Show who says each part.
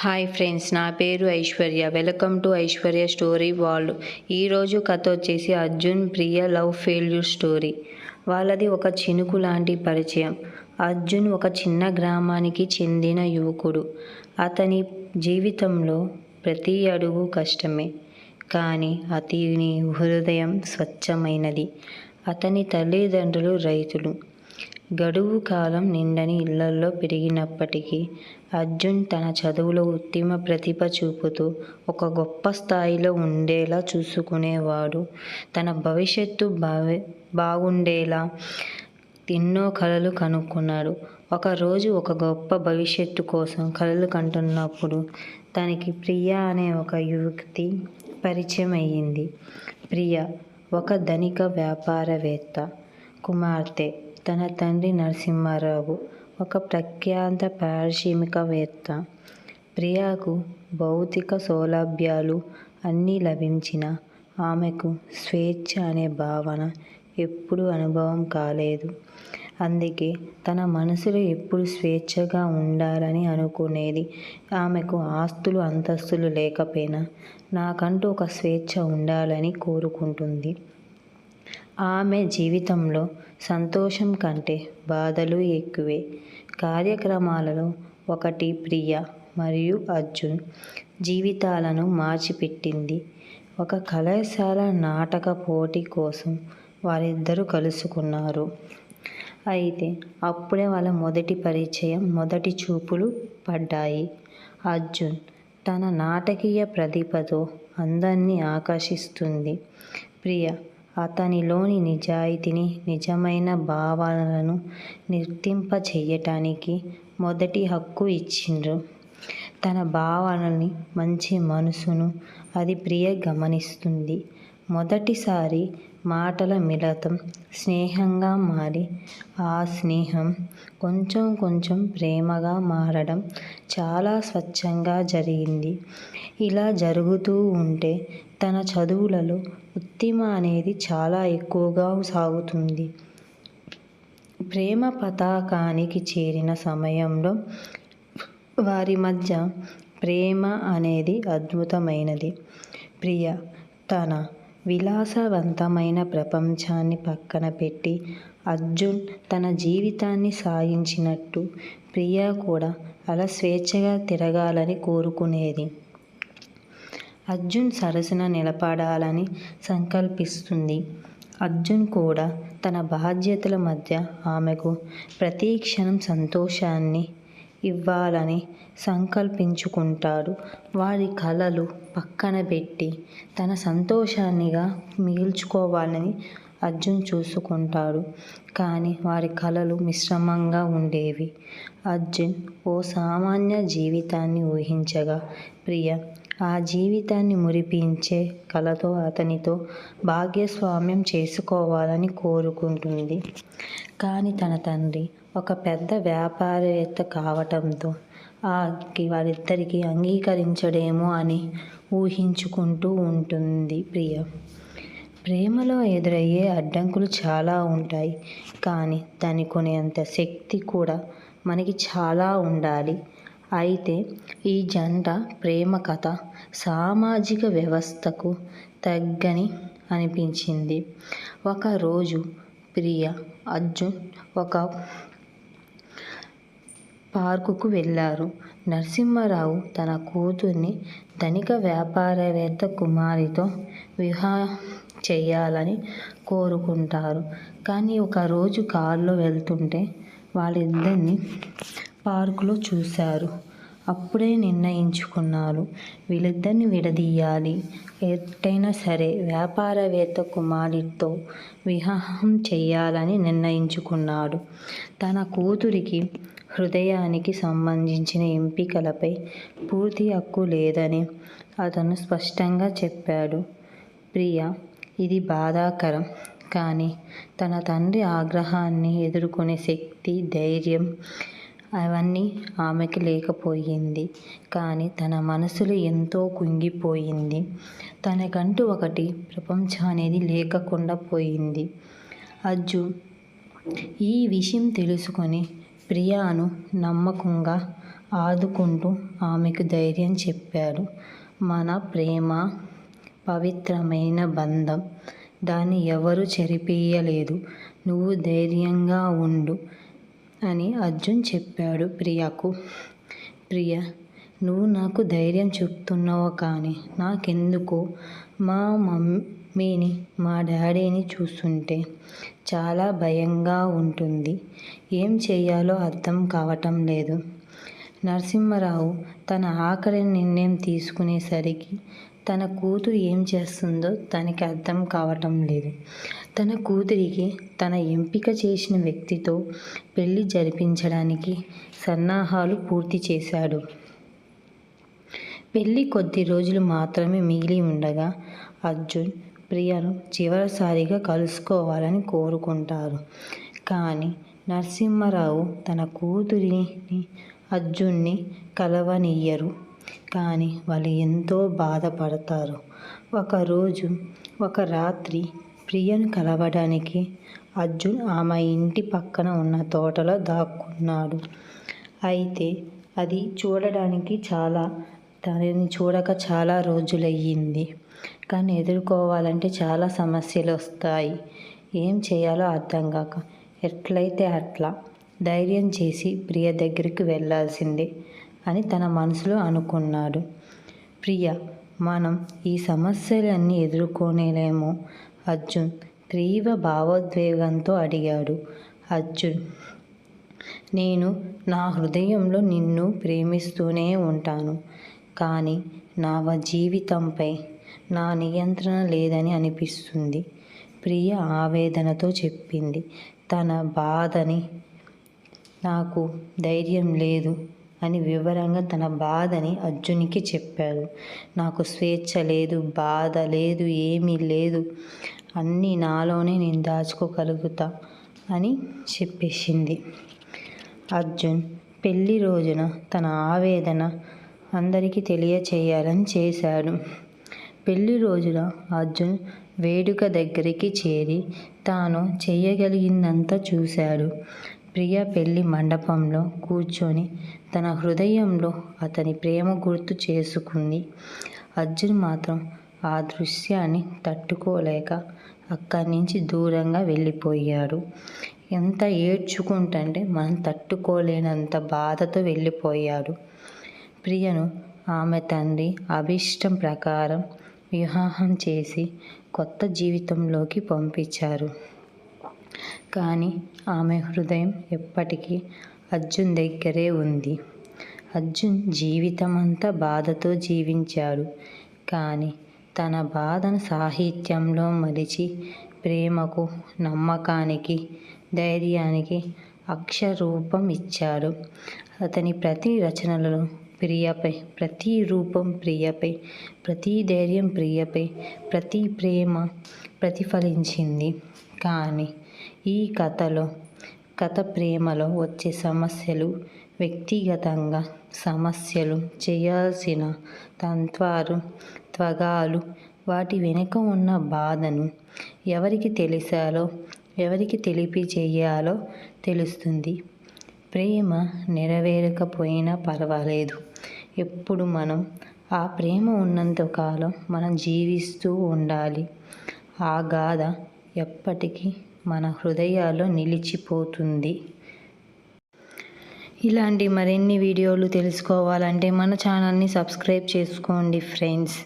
Speaker 1: Hi friends నా పేరు Aishwarya. Welcome to Aishwarya story వాళ్ళు ఈరోజు కథ వచ్చేసి Arjun Priya love failure story. వాళ్ళది ఒక చినుకు లాంటి పరిచయం. అర్జున్ ఒక చిన్న గ్రామానికి చెందిన యువకుడు. అతని జీవితంలో ప్రతి అడుగు కష్టమే కానీ అతని హృదయం స్వచ్ఛమైనది. అతని తల్లిదండ్రులు రైతులు. గడువు కాలం నిండని ఇళ్ళలో పెరిగినప్పటికీ అర్జున్ తన చదువులో ఉత్తమ ప్రతిభ చూపుతూ ఒక గొప్ప స్థాయిలో ఉండేలా చూసుకునేవాడు. తన భవిష్యత్తు బావి బాగుండేలా ఎన్నో కలలు కనుక్కున్నాడు. ఒకరోజు ఒక గొప్ప భవిష్యత్తు కోసం కలలు కంటున్నప్పుడు తనకి ప్రియ అనే ఒక యువతి పరిచయం అయ్యింది ప్రియ ఒక ధనిక వ్యాపారవేత్త. కుమార్తె తన తండ్రి నరసింహారావు ఒక ప్రఖ్యాత పారిశ్రామికవేత్త. ప్రియాకు భౌతిక సౌలభ్యాలు అన్నీ లభించిన ఆమెకు స్వేచ్ఛ అనే భావన ఎప్పుడూ అనుభవం కాలేదు. అందుకే తన మనసులో ఎప్పుడు స్వేచ్ఛగా ఉండాలని అనుకునేది ఆమెకు ఆస్తులు అంతస్తులు లేకపోయినా నాకంటూ ఒక స్వేచ్ఛ ఉండాలని కోరుకుంటుంది. ఆమె జీవితంలో సంతోషం కంటే బాధలు ఎక్కువే. కార్యక్రమాలలో ఒకటి ప్రియ మరియు అర్జున్ జీవితాలను మార్చిపెట్టింది. ఒక కళాశాల నాటక పోటీ కోసం వారిద్దరూ కలుసుకున్నారు. అయితే అప్పుడే వాళ్ళ మొదటి పరిచయం మొదటి చూపులు పడ్డాయి. అర్జున్ తన నాటకీయ ప్రతిభతో అందరినీ ఆకర్షిస్తుంది. ప్రియ అతనిలోని నిజాయితీని నిజమైన భావాలను నిర్తింప చేయటానికి మొదటి హక్కు ఇచ్చిండ్రు. తన భావాలని మంచి మనసును అది ప్రియ గమనిస్తుంది. మొదటిసారి మాటల మిళతం స్నేహంగా మారి ఆ స్నేహం కొంచెం కొంచెం ప్రేమగా మారడం చాలా స్వచ్ఛంగా జరిగింది. ఇలా జరుగుతూ ఉంటే తన చదువులలో ఉత్తీమ అనేది చాలా ఎక్కువగా సాగుతుంది. ప్రేమ పతాకానికి చేరిన సమయంలో వారి మధ్య ప్రేమ అనేది అద్భుతమైనది. ప్రియ తన విలాసవంతమైన ప్రపంచాన్ని పక్కన పెట్టి అర్జున్ తన జీవితాన్ని సాగించినట్టు ప్రియా కూడా అలా స్వేచ్ఛగా తిరగాలని కోరుకునేది. అర్జున్ సరసన నిలబడాలని సంకల్పిస్తుంది. అర్జున్ కూడా తన బాధ్యతల మధ్య ఆమెకు ప్రతి క్షణం సంతోషాన్ని ఇవ్వాలని సంకల్పించుకుంటాడు. వారి కలలు పక్కన పెట్టి తన సంతోషాన్నిగా మిగిల్చుకోవాలని అర్జున్ చూసుకుంటాడు. కానీ వారి కలలు మిశ్రమంగా ఉండేవి. అర్జున్ ఓ సామాన్య జీవితాన్ని ఊహించగా ప్రియ ఆ జీవితాన్ని మురిపించే కళతో అతనితో భాగ్యస్వామ్యం చేసుకోవాలని కోరుకుంటుంది. కానీ తన తండ్రి ఒక పెద్ద వ్యాపారవేత్త కావటంతో ఆకి వారిద్దరికీ అంగీకరించడేమో అని ఊహించుకుంటూ ఉంటుంది ప్రియ. ప్రేమలో ఎదురయ్యే అడ్డంకులు చాలా ఉంటాయి. కానీ దాన్ని కొనేంత శక్తి కూడా మనకి చాలా ఉండాలి. అయితే ఈ జంట ప్రేమ కథ సామాజిక వ్యవస్థకు తగ్గని అనిపించింది. ఒకరోజు ప్రియ అర్జున్ ఒక పార్కుకు వెళ్ళారు. నరసింహారావు తన కూతుర్ని ధనిక వ్యాపారవేత్త కుమారితో వివాహం చేయాలని కోరుకుంటారు. కానీ ఒకరోజు కారులో వెళ్తుంటే వాళ్ళిద్దరిని పార్కులో చూశారు. అప్పుడే నిర్ణయించుకున్నారు. వీళ్ళిద్దరిని విడదీయాలి. ఎట్టైనా సరే వ్యాపారవేత్త కుమారుడితో వివాహం చేయాలని నిర్ణయించుకున్నాడు. తన కూతురికి హృదయానికి సంబంధించిన ఎంపికలపై పూర్తి హక్కు లేదని అతను స్పష్టంగా చెప్పాడు. ప్రియ ఇది బాధాకరం. కానీ తన తండ్రి ఆగ్రహాన్ని ఎదుర్కొనే శక్తి ధైర్యం అవన్నీ ఆమెకి లేకపోయింది. కానీ తన మనసులో ఎంతో కుంగిపోయింది. తనకంటూ ఒకటి ప్రపంచం అనేది లేకుండా పోయింది. అజ్జు ఈ విషయం తెలుసుకొని ప్రియాను నమ్మకంగా ఆదుకుంటూ ఆమెకు ధైర్యం చెప్పాడు. మన ప్రేమ పవిత్రమైన బంధం. దాన్ని ఎవరూ చెరిపేయలేదు నువ్వు ధైర్యంగా ఉండు అని అర్జున్ చెప్పాడు ప్రియకు. ప్రియ నువ్వు నాకు ధైర్యం చెప్తున్నావు కానీ నాకెందుకో మా మమ్మీ మమ్మీని, మా డాడీని చూస్తుంటే చాలా భయంగా ఉంటుంది. ఏం చేయాలో అర్థం కావటం లేదు. నరసింహారావు తన ఆఖరి నిర్ణయం తీసుకునేసరికి తన కూతురు ఏం చేస్తుందో తనకి అర్థం కావటం లేదు. తన కూతురికి తన ఎంపిక చేసిన వ్యక్తితో పెళ్ళి జరిపించడానికి సన్నాహాలు పూర్తి చేశాడు. పెళ్ళి కొద్ది రోజులు మాత్రమే మిగిలి ఉండగా అర్జున్, ప్రియను చివరిసారిగా కలుసుకోవాలని కోరుకుంటారు. కానీ నరసింహారావు తన కూతురిని, అర్జున్ని కలవనియ్యరు. కానీ వాళ్ళు ఎంతో బాధపడతారు. ఒకరోజు ఒక రాత్రి ప్రియను కలవడానికి అర్జున్ ఆమె ఇంటి పక్కన ఉన్న తోటలో దాక్కున్నాడు. అయితే అది చూడడానికి చాలా తనని చూడక చాలా రోజులయ్యింది. కానీ ఎదుర్కోవాలంటే చాలా సమస్యలు వస్తాయి ఏం చేయాలో అర్థం కాక ఎట్లయితే అట్లా ధైర్యం చేసి ప్రియ దగ్గరికి వెళ్ళాల్సిందే అని తన మనసులో అనుకున్నాడు. ప్రియ మనం ఈ సమస్యలన్నీ ఎదుర్కొనేలేమో అర్జున్ తీవ్ర భావోద్వేగంతో అడిగాడు. అర్జున్! నేను నా హృదయంలో నిన్ను ప్రేమిస్తూనే ఉంటాను. కానీ నా జీవితంపై నా నియంత్రణ లేదని అనిపిస్తుంది ప్రియ ఆవేదనతో చెప్పింది తన బాధని. నాకు ధైర్యం లేదు అని వివరంగా తన బాధని అర్జున్కి చెప్పాడు. నాకు స్వేచ్ఛ లేదు, బాధ లేదు, ఏమీ లేదు. అన్నీ నాలోనే నేను దాచుకోగలుగుతా అని చెప్పేసింది. అర్జున్ పెళ్ళి రోజున తన ఆవేదన అందరికీ తెలియచేయాలని చేశాడు. పెళ్ళి రోజున అర్జున్ వేడుక దగ్గరికి చేరి తాను చేయగలిగిందంతా చూశాడు. ప్రియ పెళ్ళి మండపంలో కూర్చొని తన హృదయంలో అతని ప్రేమ గుర్తు చేసుకుంది. అర్జున్ మాత్రం ఆ దృశ్యాన్ని తట్టుకోలేక అక్కడి నుంచి దూరంగా వెళ్ళిపోయాడు. ఎంత ఏడ్చుకుంటుంటే మనం తట్టుకోలేనంత బాధతో వెళ్ళిపోయాడు. ప్రియను ఆమె తండ్రి అభిష్టం ప్రకారం వివాహం చేసి కొత్త జీవితంలోకి పంపించారు. కానీ ఆమె హృదయం ఎప్పటికీ అర్జున్ దగ్గరే ఉంది. అర్జున్ జీవితమంతా బాధతో జీవించాడు. కానీ తన బాధను సాహిత్యంలో మరిచి ప్రేమకు, నమ్మకానికి, ధైర్యానికి అక్షరూపం ఇచ్చాడు. అతని ప్రతి రచనలలో ప్రియపై ప్రతి రూపం ప్రియపై, ప్రతి ధైర్యం ప్రియపై, ప్రతి ప్రేమ ప్రతిఫలించింది. కానీ ఈ కథలో కథ ప్రేమలో వచ్చే సమస్యలు, వ్యక్తిగతంగా సమస్యలు, చేయాల్సిన తంత్వాలు త్వగాలు వాటి వెనుక ఉన్న బాధను ఎవరికి తెలిసాలో, ఎవరికి తెలిపి చేయాలో తెలుస్తుంది. ప్రేమ నెరవేరకపోయినా పర్వాలేదు. ఎప్పుడు మనం ఆ ప్రేమ ఉన్నంతకాలం మనం జీవిస్తూ ఉండాలి. ఆ గాథ ఎప్పటికీ మన హృదయాల్లో నిలిచిపోతుంది. ఇలాంటి మరిన్ని వీడియోలు తెలుసుకోవాలంటే మన ఛానల్ని సబ్స్క్రైబ్ చేసుకోండి ఫ్రెండ్స్.